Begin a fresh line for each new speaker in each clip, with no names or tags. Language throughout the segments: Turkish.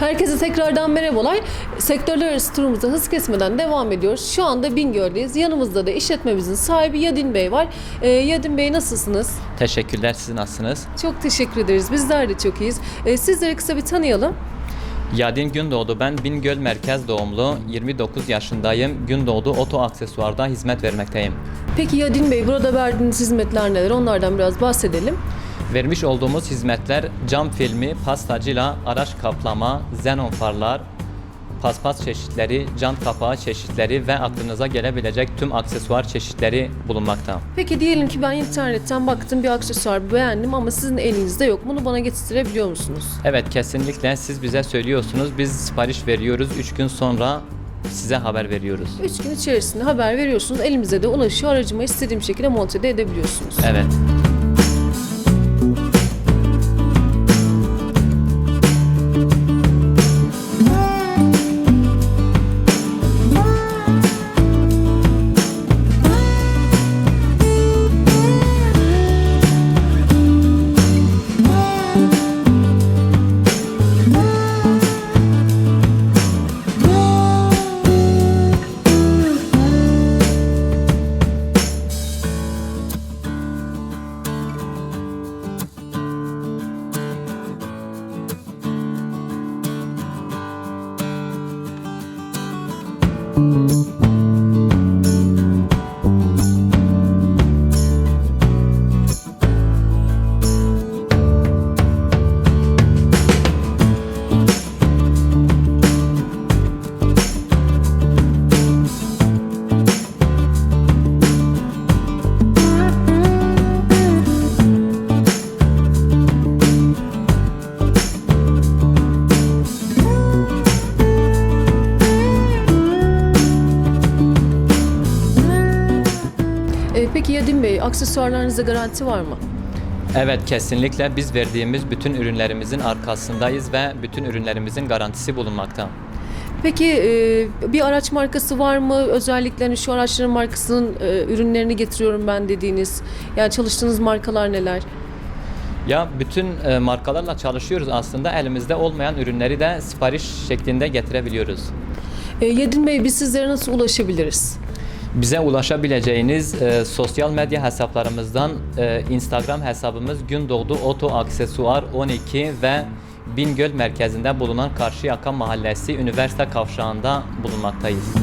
Herkese tekrardan merhabalar. Sektörler arası turumuza hız kesmeden devam ediyoruz. Şu anda Bingöl'deyiz. Yanımızda da işletmemizin sahibi Yadin Bey var. Ee, Yadin Bey nasılsınız?
Teşekkürler. Siz nasılsınız?
Çok teşekkür ederiz. Bizler de çok iyiyiz. Ee, sizleri kısa bir tanıyalım.
Yadin Gündoğdu. Ben Bingöl merkez doğumlu. 29 yaşındayım. Gündoğdu Oto Aksesuar'da hizmet vermekteyim.
Peki Yadin Bey burada verdiğiniz hizmetler neler? Onlardan biraz bahsedelim.
Vermiş olduğumuz hizmetler cam filmi, pastacıyla araç kaplama, xenon farlar, paspas çeşitleri, jant kapağı çeşitleri ve aklınıza gelebilecek tüm aksesuar çeşitleri bulunmakta.
Peki diyelim ki ben internetten baktım bir aksesuar beğendim ama sizin elinizde yok. Bunu bana getirebiliyor musunuz?
Evet kesinlikle siz bize söylüyorsunuz. Biz sipariş veriyoruz. 3 gün sonra size haber veriyoruz.
3 gün içerisinde haber veriyorsunuz. Elimize de ulaşıyor. Aracıma istediğim şekilde monte de edebiliyorsunuz.
Evet.
Thank you. Peki Yadin Bey, aksesuarlarınızda garanti var mı?
Evet kesinlikle biz verdiğimiz bütün ürünlerimizin arkasındayız ve bütün ürünlerimizin garantisi bulunmakta.
Peki e, bir araç markası var mı? Özellikle hani şu araçların markasının e, ürünlerini getiriyorum ben dediğiniz. Yani çalıştığınız markalar neler?
Ya bütün e, markalarla çalışıyoruz aslında elimizde olmayan ürünleri de sipariş şeklinde getirebiliyoruz.
E, Yedin Bey biz sizlere nasıl ulaşabiliriz?
Bize ulaşabileceğiniz e, sosyal medya hesaplarımızdan e, Instagram hesabımız Gündoğdu Oto Aksesuar 12 ve Bingöl merkezinde bulunan Karşıyaka Mahallesi Üniversite Kavşağı'nda bulunmaktayız.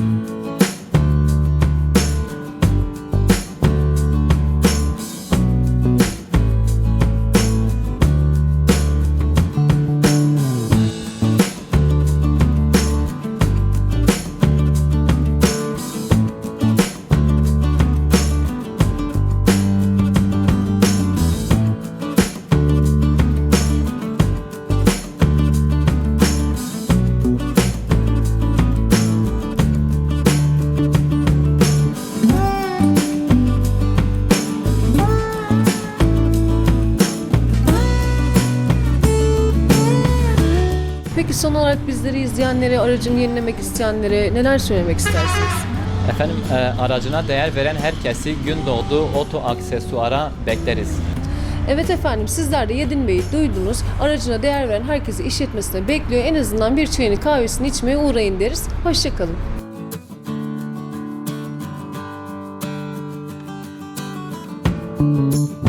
Peki son olarak bizleri izleyenlere, aracını yenilemek isteyenlere neler söylemek istersiniz?
Efendim e, aracına değer veren herkesi gün doğdu oto aksesuara bekleriz.
Evet efendim sizler de Yedin Bey'i duydunuz. Aracına değer veren herkesi işletmesine bekliyor. En azından bir çayını kahvesini içmeye uğrayın deriz. Hoşçakalın. Müzik